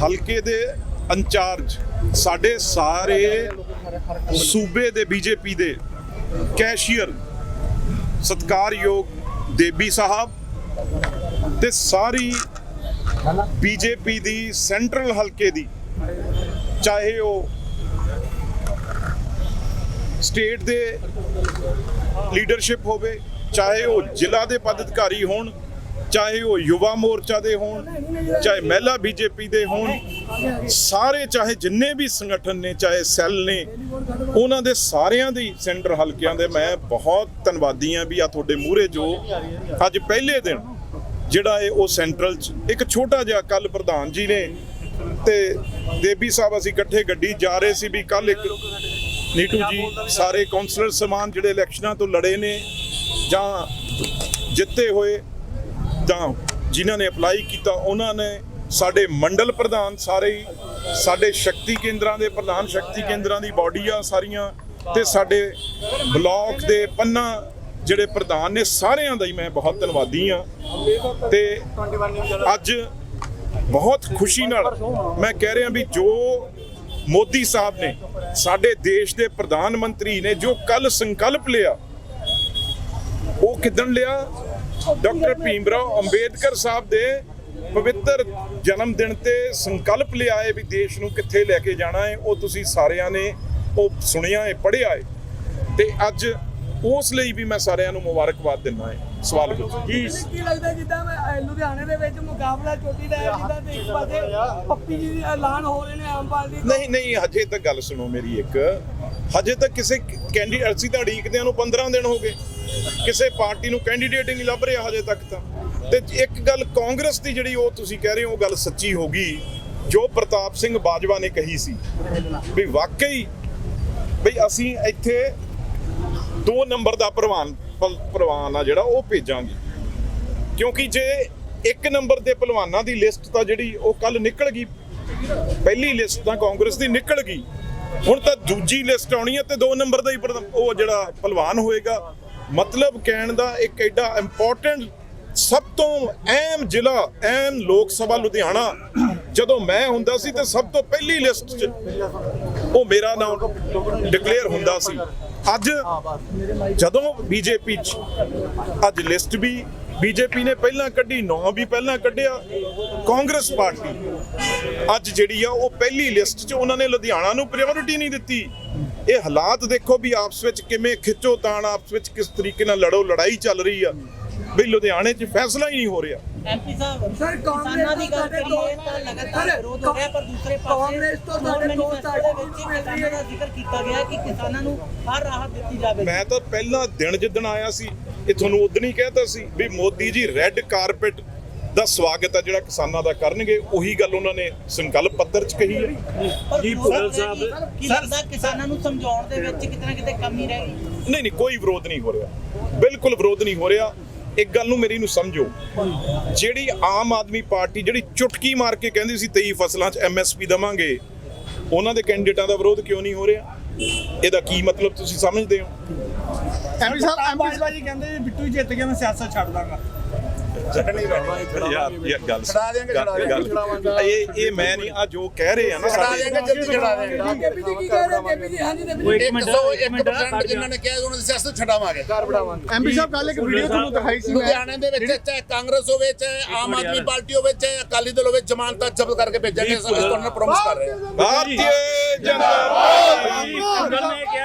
ਹਲਕੇ ਦੇ ਇੰਚਾਰਜ, ਸਾਡੇ ਸਾਰੇ ਸੂਬੇ ਦੇ ਬੀਜੇਪੀ ਦੇ ਕੈਸ਼ੀਅਰ, ਸਤਕਾਰਯੋਗ ਦੇਬੀ ਸਾਹਿਬ ਤੇ ਸਾਰੀ ਬੀਜੇਪੀ ਦੀ ਸੈਂਟਰਲ ਹਲਕੇ ਦੀ, ਚਾਹੇ ਉਹ ਸਟੇਟ ਦੇ ਲੀਡਰਸ਼ਿਪ ਹੋਵੇ, ਚਾਹੇ ਉਹ ਜ਼ਿਲ੍ਹਾ ਦੇ ਪਦਾਧਿਕਾਰੀ ਹੋਣ ਚਾਹੇ ਉਹ ਯੁਵਾ ਮੋਰਚਾ ਦੇ ਹੋਣ, ਚਾਹੇ ਮਹਿਲਾ ਬੀਜੇਪੀ ਦੇ ਹੋਣ, ਸਾਰੇ ਚਾਹੇ ਜਿੰਨੇ ਵੀ ਸੰਗਠਨ ਨੇ, ਚਾਹੇ ਸੈੱਲ ਨੇ, ਉਹਨਾਂ ਦੇ ਸਾਰਿਆਂ ਦੀ ਸੈਂਟਰ ਹਲਕਿਆਂ ਦੇ ਮੈਂ ਬਹੁਤ ਧੰਨਵਾਦੀ ਆ ਵੀ ਆ ਤੁਹਾਡੇ ਮੂਹਰੇ ਜੋ ਅੱਜ ਪਹਿਲੇ ਦਿਨ ਜਿਹੜਾ ਇਹ ਉਹ ਸੈਂਟਰਲ ਚ ਇੱਕ ਛੋਟਾ ਜਿਹਾ ਕੱਲ ਪ੍ਰਧਾਨ ਜੀ ਨੇ ਤੇ ਦੇਬੀ ਸਾਹਿਬ ਅਸੀਂ ਇਕੱਠੇ ਗੱਡੀ ਜਾ ਰਹੇ ਸੀ ਵੀ ਕੱਲ ਇੱਕ ਨੀਟੂ ਜੀ ਸਾਰੇ ਕਾਉਂਸਲਰ ਸਮਾਨ ਜਿਹੜੇ ਇਲੈਕਸ਼ਨਾਂ ਤੋਂ ਲੜੇ ਨੇ ਜਾਂ ਜਿੱਤੇ ਹੋਏ ਤਾਂ ਜਿਨ੍ਹਾਂ ਨੇ ਅਪਲਾਈ ਕੀਤਾ ਉਹਨਾਂ ਨੇ ਸਾਡੇ ਮੰਡਲ ਪ੍ਰਧਾਨ ਸਾਰੇ ਹੀ, ਸਾਡੇ ਸ਼ਕਤੀ ਕੇਂਦਰਾਂ ਦੇ ਪ੍ਰਧਾਨ ਸ਼ਕਤੀ ਕੇਂਦਰਾਂ ਦੀ ਬਾਡੀ ਆ ਸਾਰੀਆਂ ਤੇ ਸਾਡੇ ਬਲਾਕ ਦੇ ਪੰਨਾ ਜਿਹੜੇ ਪ੍ਰਧਾਨ ਨੇ ਸਾਰਿਆਂ ਦਾ ਹੀ ਮੈਂ ਬਹੁਤ ਧੰਨਵਾਦੀ ਆ ਤੇ ਅੱਜ ਬਹੁਤ ਖੁਸ਼ੀ ਨਾਲ ਮੈਂ ਕਹਿ ਰਿਹਾ ਵੀ ਜੋ ਮੋਦੀ ਸਾਹਿਬ ਨੇ ਸਾਡੇ ਦੇਸ਼ ਦੇ ਪ੍ਰਧਾਨ ਮੰਤਰੀ ਨੇ ਜੋ ਕੱਲ ਸੰਕਲਪ ਲਿਆ ਉਹ ਕਿਦਣ ਲਿਆ? ਡਾਕਟਰ ਭੀਮਰਾਓ ਅੰਬੇਦਕਰ ਸਾਹਿਬ ਦੇ ਪਵਿੱਤਰ ਜਨਮ ਦਿਨ ਤੇ ਸੰਕਲਪ ਲਿਆ ਹੈ ਵੀ ਦੇਸ਼ ਨੂੰ ਕਿੱਥੇ ਲੈ ਕੇ ਜਾਣਾ ਹੈ ਉਹ ਤੁਸੀਂ ਸਾਰਿਆਂ ਨੇ ਉਹ ਸੁਣਿਆ ਹੈ ਪੜ੍ਹਿਆ ਹੈ। ਤੇ ਅੱਜ ਉਸ ਲਈ ਵੀ ਮੈਂ ਸਾਰਿਆਂ ਨੂੰ ਮੁਬਾਰਕਬਾਦ ਦਿੰਦਾ ਹਾਂ। ਸਵਾਲ ਪੁੱਛੋ। ਜੀ ਕੀ ਲੱਗਦਾ ਜਿੱਦਾਂ ਲੁਧਿਆਣੇ ਦੇ ਵਿੱਚ ਮੁਕਾਬਲਾ ਚੋਟੀ ਦਾ ਹੈ ਜਿੱਦਾਂ ਤੇ ਇੱਕ ਪਾਸੇ ਪੱਪੀ ਜੀ ਦੇ ਐਲਾਨ ਹੋ ਰਹੇ ਨੇ ਆਮ ਪਾਰਟੀ ਨਹੀਂ ਨਹੀਂ ਹਜੇ ਤੱਕ ਗੱਲ ਸੁਣੋ ਮੇਰੀ ਇੱਕ। ਹਜੇ ਤੱਕ ਕਿਸੇ ਕੈਂਡੀਡੇਟ ਤਾਂ ਉਡੀਕਦਿਆਂ ਨੂੰ 15 ਦਿਨ ਹੋ ਗਏ। ਕਿਸੇ ਪਾਰਟੀ ਨੂੰ ਕੈਂਡੀਡੇਟ ਹੀ ਨਹੀਂ ਲੱਭ ਰਿਹਾ ਹਜੇ ਤੱਕ ਤਾਂ। ਤੇ ਇੱਕ ਗੱਲ ਕਾਂਗਰਸ ਦੀ ਜਿਹੜੀ ਉਹ ਤੁਸੀਂ ਕਹਿ ਰਹੇ ਹੋ, ਉਹ ਗੱਲ ਸੱਚੀ ਹੋ ਗਈ, ਜੋ ਪ੍ਰਤਾਪ ਸਿੰਘ ਬਾਜਵਾ ਨੇ ਕਹੀ ਸੀ। ਵੀ ਵਾਕਈ ਵੀ ਅਸੀਂ ਇੱਥੇ ਦੋ ਨੰਬਰ ਦਾ ਪ੍ਰਵਾਨ ਪ੍ਰਵਾਨ ਆ ਜਿਹੜਾ, ਉਹ ਭੇਜਾਂਗੇ। ਕਿਉਂਕਿ ਜੇ ਇੱਕ ਨੰਬਰ ਦੇ ਪਹਿਲਵਾਨਾਂ ਦੀ ਲਿਸਟ ਤਾਂ ਜਿਹੜੀ ਉਹ ਕੱਲ ਨਿਕਲ ਗਈ। ਪਹਿਲੀ ਲਿਸਟ ਤਾਂ ਕਾਂਗਰਸ ਦੀ ਨਿਕਲ ਗਈ। ਹੁਣ ਤਾਂ ਦੂਜੀ ਲਿਸਟ ਆਉਣੀ ਹੈ ਤੇ ਦੋ ਨੰਬਰ ਦਾ ਹੀ ਪ੍ਰਧ- ਉਹ ਜਿਹੜਾ ਪਹਿਲਵਾਨ ਹੋਏਗਾ ਮਤਲਬ ਕਹਿਣ ਦਾ ਇੱਕ ਐਡਾ ਇੰਪੋਰਟੈਂਟ ਸਭ ਤੋਂ ਅਹਿਮ ਜ਼ਿਲ੍ਹਾ, ਅਹਿਮ ਲੋਕ ਸਭਾ ਲੁਧਿਆਣਾ। ਜਦੋਂ ਮੈਂ ਹੁੰਦਾ ਸੀ ਤੇ ਸਭ ਤੋਂ ਪਹਿਲੀ ਲਿਸਟ 'ਚ ਉਹ ਮੇਰਾ ਨਾਮ ਡਿਕਲੇਅਰ ਹੁੰਦਾ ਸੀ। ਅੱਜ ਜਦੋਂ ਬੀਜੇਪੀ 'ਚ ਅੱਜ ਲਿਸਟ ਵੀ ਬੀਜੇਪੀ ਨੇ ਪਹਿਲਾਂ ਕੱਢੀ, ਨੌ ਵੀ ਪਹਿਲਾਂ ਕੱਢਿਆ, ਕਾਂਗਰਸ ਪਾਰਟੀ। ਅੱਜ ਜਿਹੜੀ ਆ ਉਹ ਪਹਿਲੀ ਲਿਸਟ 'ਚ ਉਹਨਾਂ ਨੇ ਲੁਧਿਆਣਾ ਨੂੰ ਪ੍ਰਾਇੋਰਟੀ ਨਹੀਂ ਦਿੱਤੀ। ਇਹ ਹਾਲਾਤ ਦੇਖੋ ਵੀ ਆਪਸ ਵਿੱਚ ਕਿਵੇਂ ਖਿੱਚੋ ਤਾਣ ਆਪਸ ਵਿੱਚ ਕਿਸ ਤਰੀਕੇ ਨਾਲ ਲੜੋ ਲੜਾਈ ਚੱਲ ਰਹੀ ਆ। ਵੀ ਲੁਧਿਆਣੇ 'ਚ ਫੈਸਲਾ ਹੀ ਨਹੀਂ ਹੋ ਰਿਹਾ। ਐਮਪੀ ਸਾਹਿਬ ਸਰ ਕਿਸਾਨਾਂ ਦੀ ਗੱਲ ਕਾਂਗਰਸ ਕਰੀਏ ਤਾਂ ਲਗਾਤਾਰ ਵਿਰੋਧ ਹੋ ਰਿਹਾ ਪਰ ਦੂਸਰੇ ਪਾਸੇ ਕਾਂਗਰਸ ਤੋਂ ਸਾਡੇ ਹੋਰ ਦੋ ਮੈਨੀਫੈਸਟੋ ਦੇ ਵਿੱਚ ਸਾਈਡ ਕਿਸਾਨਾਂ ਦਾ ਜ਼ਿਕਰ ਕੀਤਾ ਗਿਆ ਕਿ ਕਿਸਾਨਾਂ ਨੂੰ ਹਰ ਰਾਹਤ ਦਿੱਤੀ ਜਾਵੇ। ਮੈਂ ਤਾਂ ਪਹਿਲਾ ਦਿਨ ਜਿੱਦਣ ਆਇਆ ਸੀ ਇਹ ਤੁਹਾਨੂੰ ਉਦੋਂ ਹੀ ਕਹਿਤਾ ਸੀ ਵੀ ਮੋਦੀ ਜੀ ਰੈੱਡ ਕਾਰਪਟ ਦਾ ਸਵਾਗਤ ਆ ਜਿਹੜਾ ਕਿਸਾਨਾਂ ਦਾ ਕਰਨਗੇ ਉਹੀ ਗੱਲ ਉਹਨਾਂ ਨੇ ਸੰਕਲਪ ਪੱਤਰ 'ਚ ਕਹੀ ਹੈ। ਪਰ ਭੁੱਲਰ ਸਾਹਿਬ ਕੀ ਲੱਗਦਾ ਕਿਸਾਨਾਂ ਨੂੰ ਸਮਝਾਉਣ ਦੇ ਵਿੱਚ ਕਿਤੇ ਨਾ ਕਿਤੇ ਕਮੀ ਰਹਿ ਗਈ? ਨਹੀਂ ਨਹੀਂ ਕੋਈ ਵਿਰੋਧ ਨਹੀਂ ਹੋ ਰਿਹਾ। ਬਿਲਕੁਲ ਵਿਰੋਧ ਨਹੀਂ ਹੋ ਰਿਹਾ। ਇੱਕ ਗੱਲ ਨੂੰ ਮੇਰੀ ਨੂੰ ਸਮਝੋ। ਜਿਹੜੀ ਆਮ ਆਦਮੀ ਪਾਰਟੀ ਜਿਹੜੀ ਚੁਟਕੀ ਮਾਰ ਕੇ ਕਹਿੰਦੀ ਸੀ 23 ਫਸਲਾਂ 'ਚ ਐਮਐਸਪੀ ਦਵਾਂਗੇ ਉਹਨਾਂ ਦੇ ਕੈਂਡੀਡੇਟਾਂ ਦਾ ਵਿਰੋਧ ਕਿਉਂ ਨਹੀਂ ਹੋ ਰਿਹਾ? ਇਹਦਾ ਕੀ ਮਤਲਬ ਤੁਸੀਂ ਸਮਝਦੇ ਹੋ? ਐਮਪੀ ਸਾਹਿਬ ਐਮਪੀ ਸਾਹਿਬ ਜੀ ਕਹਿੰਦੇ ਬਿੱਟੂ ਹੀ ਜਿੱਤ ਗਿਆ ਮੈਂ ਸਿਆਸਤ ਛੱਡ ਦਾਂਗਾ। ਯਾਰ ਇਹ ਗੱਲ ਛਡਾ ਦਿਆਂਗੇ, ਛਡਾ ਦਿਆਂਗੇ, ਗੱਲ- ਛਡਾਵਾਂਗੇ। ਇਹ ਇਹ ਮੈਂ ਨਹੀਂ ਆ ਜੋ ਕਹਿ ਰਹੇ ਆ ਨਾ ਛਡਾ ਸਾਡੇ। ਦੇਂਗੇ ਜਲਦੀ ਛਡਾ ਦੇਂਗੇ ਦੇਬੀ ਜੀ ਕੀ ਕਹਿ ਰਹੇ ਦੇਬੀ ਜੀ ਹਾਂਜੀ ਦੇਬੀ ਜੀ ਇੱਕ ਸੌ ਇੱਕ percent ਜਿਨ੍ਹਾਂ ਨੇ ਕਿਹਾ ਉਹਨਾਂ ਦੀ ਸਿਆਸਤ ਛਡਾਵਾਂਗੇ। ਘਰ ਬਣਾਵਾਂਗੇ। ਐਮਪੀ ਸਾਹਿਬ ਕੱਲ ਇੱਕ ਵੀਡੀਓ ਤੁਹਾਨੂੰ ਦਿਖਾਈ ਸੀ ਮੈਂ। ਲੁਧਿਆਣੇ ਦੇ ਵਿੱਚ ਚਾਹੇ ਕਾਂਗਰਸ ਹੋਵੇ ਚਾਹੇ ਆਮ ਆਦਮੀ ਪਾਰਟੀ ਹੋਵੇ ਚਾਹੇ ਅਕਾਲੀ ਦਲ ਹੋਵੇ ਜ਼ਮਾਨਤਾਂ ਜ਼ਬਤ ਕਰਕੇ ਭੇਜਾਂਗੇ। ਇਸ ਤੁਹਾਨੂੰ ਪ੍ਰੋਮਿਸ ਕਰ ਰਹੇ ਹਾਂ। ਭਾਰਤੀ ਜਨਤਾ ਪਾਰਟੀ।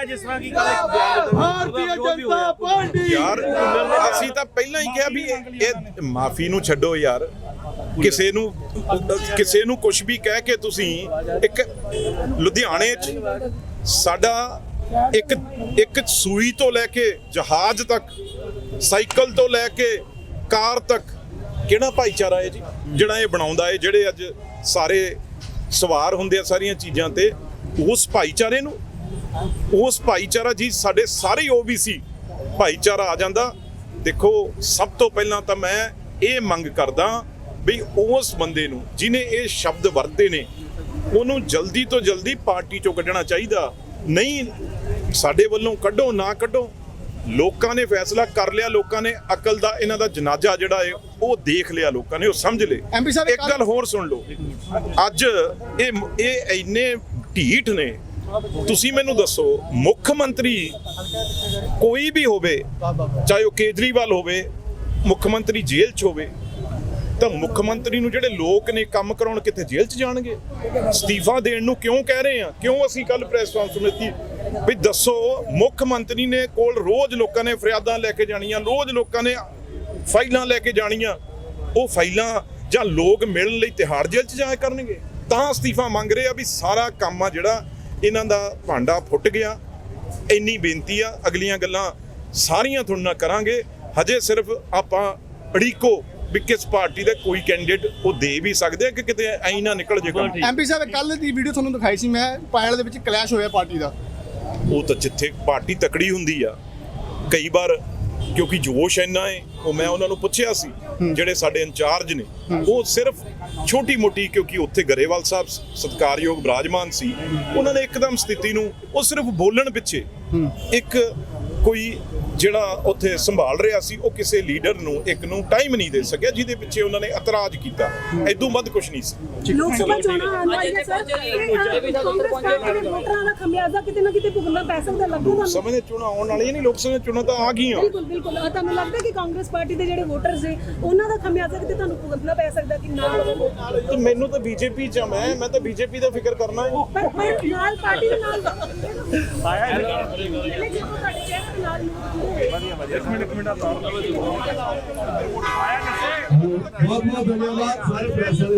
ਗੱਲ ਨੇ ਕਿਹਾ ਜਿਸ ਤਰ੍ਹਾਂ ਕੀ ਗੱਲ ਭਾਰਤੀ ਜਨਤਾ ਪਾਰਟੀ। ਯਾਰ ਅਸੀਂ ਤਾਂ ਪਹਿਲਾਂ ਹੀ ਕਿਹਾ ਵੀ ਇਹ- ਇਹ ਮਾਫੀ ਨੂੰ ਛੱਡੋ ਯਾਰ। ਕਿਸੇ ਨੂੰ ਕਿਸੇ ਨੂੰ ਕੁਝ ਵੀ ਕਹਿ ਕੇ ਤੁਸੀਂ ਇੱਕ ਲੁਧਿਆਣੇ 'ਚ ਸਾਡਾ ਇੱਕ ਇੱਕ ਸੂਈ ਤੋਂ ਲੈ ਕੇ ਜਹਾਜ਼ ਤੱਕ ਸਾਈਕਲ ਤੋਂ ਲੈ ਕੇ ਕਾਰ ਤੱਕ ਕਿਹੜਾ ਭਾਈਚਾਰਾ ਹੈ ਜੀ? ਜਿਹੜਾ ਇਹ ਬਣਾਉਂਦਾ ਹੈ ਜਿਹੜੇ ਅੱਜ ਸਾਰੇ ਸਵਾਰ ਹੁੰਦੇ ਆ ਸਾਰੀਆਂ ਚੀਜ਼ਾਂ ਤੇ ਉਸ ਭਾਈਚਾਰੇ ਨੂੰ ਉਸ ਭਾਈਚਾਰਾ ਜੀ ਸਾਡੇ ਸਾਰੇ ਓਬੀਸੀ ਭਾਈਚਾਰਾ ਆ ਜਾਂਦਾ। ਦੇਖੋ ਸਭ ਤੋਂ ਪਹਿਲਾਂ ਤਾਂ ਮੈਂ ਇਹ ਮੰਗ ਕਰਦਾ ਵੀ ਉਸ ਬੰਦੇ ਨੂੰ ਜਿਨੇ ਇਹ ਸ਼ਬਦ ਵਰਤੇ ਨੇ ਉਹਨੂੰ ਜਲਦੀ ਤੋਂ ਜਲਦੀ ਪਾਰਟੀ ਚੋਂ ਕੱਢਣਾ ਚਾਹੀਦਾ। ਨਹੀਂ ਸਾਡੇ ਵੱਲੋਂ ਕੱਢੋ ਨਾ ਕੱਢੋ। ਲੋਕਾਂ ਨੇ ਫੈਸਲਾ ਕਰ ਲਿਆ ਲੋਕਾਂ ਨੇ ਅਕਲ ਦਾ ਇਹਨਾਂ ਦਾ ਜਨਾਜ਼ਾ ਜਿਹੜਾ ਹੈ ਉਹ ਦੇਖ ਲਿਆ ਲੋਕਾਂ ਨੇ ਉਹ ਸਮਝ ਲਏ। ਇੱਕ ਗੱਲ ਹੋਰ ਸੁਣ ਲਓ। ਅੱਜ ਇਹ ਇਹ ਇੰਨੇ ਢੀਠ ਨੇ ਤੁਸੀਂ ਮੈਨੂੰ ਦੱਸੋ, ਮੁੱਖ ਮੰਤਰੀ ਕੋਈ ਵੀ ਹੋਵੇ, ਚਾਹੇ ਉਹ ਕੇਜਰੀਵਾਲ ਹੋਵੇ, ਮੁੱਖ ਮੰਤਰੀ ਜੇਲ੍ਹ 'ਚ ਹੋਵੇ, ਤਾਂ ਮੁੱਖ ਮੰਤਰੀ ਨੂੰ ਜਿਹੜੇ ਲੋਕ ਨੇ ਕੰਮ ਕਰਾਉਣ ਕਿੱਥੇ ਜੇਲ੍ਹ 'ਚ ਜਾਣਗੇ? ਅਸਤੀਫਾ ਦੇਣ ਨੂੰ ਕਿਉਂ ਕਹਿ ਰਹੇ ਆ? ਕਿਉਂ ਅਸੀਂ ਕੱਲ ਪ੍ਰੈਸ ਕਾਨਫਰੰਸ ਕੀਤੀ ਵੀ ਦੱਸੋ, ਮੁੱਖ ਮੰਤਰੀ ਨੇ ਕੋਲ ਰੋਜ਼ ਲੋਕਾਂ ਨੇ ਫਰਿਆਦਾਂ ਲੈ ਕੇ ਜਾਣੀਆਂ, ਰੋਜ਼ ਲੋਕਾਂ ਨੇ ਫਾਈਲਾਂ ਲੈ ਕੇ ਜਾਣੀਆਂ। ਉਹ ਫਾਈਲਾਂ ਜਾਂ ਲੋਕ ਮਿਲਣ ਲਈ ਤਿਹਾੜ ਜੇਲ੍ਹ 'ਚ ਜਾਇਆ ਕਰਨਗੇ? ਤਾਂ ਅਸਤੀਫਾ ਮੰਗ ਰਹੇ ਆ ਵੀ ਸਾਰਾ ਕੰਮ ਆ ਜਿਹੜਾ ਇਹਨਾਂ ਦਾ ਭਾਂਡਾ ਫੁੱਟ ਗਿਆ। ਇੰਨੀ ਬੇਨਤੀ ਆ ਅਗਲੀਆਂ ਗੱਲਾਂ ਸਾਰੀਆਂ ਤੁਹਾਡੇ ਨਾਲ ਕਰਾਂਗੇ। ਹਜੇ ਸਿਰਫ ਆਪਾਂ ਅੜੀਕੋ ਵੀ ਕਿਸ ਪਾਰਟੀ ਦਾ ਕੋਈ ਕੈਂਡੀਡੇਟ ਉਹ ਦੇ ਵੀ ਸਕਦੇ ਆ ਕਿ ਕਿਤੇ ਐਂ ਨਾ ਨਿਕਲ ਜੇ ਕੰਮ। ਐਮਪੀ ਸਾਹਿਬ ਕੱਲ ਦੀ ਵੀਡੀਓ ਤੁਹਾਨੂੰ ਦਿਖਾਈ ਸੀ ਮੈਂ ਪਾਇਲ ਦੇ ਵਿੱਚ ਕਲੈਸ਼ ਹੋਇਆ ਪਾਰਟੀ ਦਾ। ਉਹ ਤਾਂ ਜਿੱਥੇ ਪਾਰਟੀ ਤਕੜੀ ਹੁੰਦੀ ਆ ਕਈ ਵਾਰ ਕਿਉਂਕਿ ਜੋਸ਼ ਇੰਨਾ ਹੈ ਉਹ ਮੈਂ ਉਹਨਾਂ ਨੂੰ ਪੁੱਛਿਆ ਸੀ ਜਿਹੜੇ ਸਾਡੇ ਇੰਚਾਰਜ ਨੇ ਉਹ ਸਿਰਫ ਛੋਟੀ ਮੋਟੀ ਕਿਉਂਕਿ ਉੱਥੇ ਗਰੇਵਾਲ ਸਾਹਿਬ ਸਤਿਕਾਰਯੋਗ ਬਰਾਜਮਾਨ ਸੀ ਉਹਨਾਂ ਨੇ ਇੱਕਦਮ ਸਥਿਤੀ ਨੂੰ ਉਹ ਸਿਰਫ ਬੋਲਣ ਪਿੱਛੇ ਇੱਕ ਕੋਈ ਜਿਹੜਾ ਉੱਥੇ ਸੰਭਾਲ ਰਿਹਾ ਸੀ ਉਹ ਕਿਸੇ ਲੀਡਰ ਨੂੰ ਇੱਕ ਨੂੰ ਟਾਈਮ ਨਹੀਂ ਦੇ ਸਕਿਆ ਜਿਹਦੇ ਪਿੱਛੇ ਉਹਨਾਂ ਨੇ ਇਤਰਾਜ਼ ਕੀਤਾ। ਐਦੋਂ ਵੱਧ ਕੁਝ ਨਹੀਂ ਸੀ। ਲੋਕ ਸਭਾ ਚੋਣਾਂ ਆਉਣ ਵਾਲੀਆਂ ਸਰ। ਵੋਟਰਾਂ ਦਾ ਖਮਿਆਜ਼ਾ ਕਿਤੇ ਨਾ ਕਿਤੇ ਭੁਗਤਣਾ ਪੈ ਸਕਦਾ ਲੱਗਦਾ ਤੁਹਾਨੂੰ? ਸਮੇਂ ਦੇ ਚੋਣਾਂ ਆਉਣ ਵਾਲੀਆਂ ਨਹੀਂ ਲੋਕ ਸਭਾ ਚੋਣਾਂ ਤਾਂ ਆ ਗਈਆਂ। ਬਿਲਕੁਲ ਬਿਲਕੁਲ। ਤੁਹਾਨੂੰ ਲੱਗਦਾ ਕਿ ਕਾਂਗਰਸ ਪਾਰਟੀ ਦੇ ਜਿਹੜੇ ਵੋਟਰ ਸੀ ਉਹਨਾਂ ਦਾ ਖਮਿਆਜ਼ਾ ਕਿਤੇ ਤੁਹਾਨੂੰ ਭੁਗਤਣਾ ਪੈ ਸਕਦਾ ਕਿ ਨਾ? ਤੇ ਮੈਨੂੰ ਤਾਂ ਬੀਜੇਪੀ ਚ ਮੈਂ ਮੈਂ ਤਾਂ ਬੀਜੇਪੀ ਦਾ ਫਿਕਰ ਕਰਨਾ ਹੈ। ਪਰ ਪਰ ਨਾਲ ਪਾਰਟੀ ਦੇ ਨਾਲ ਆਇਆ ਤੁਹਾਡੇ ਚਿਹਰੇ ਦੇ ਨਾਲ ਬਹੁਤ ਬਹੁਤ ਧੰਨਵਾਦ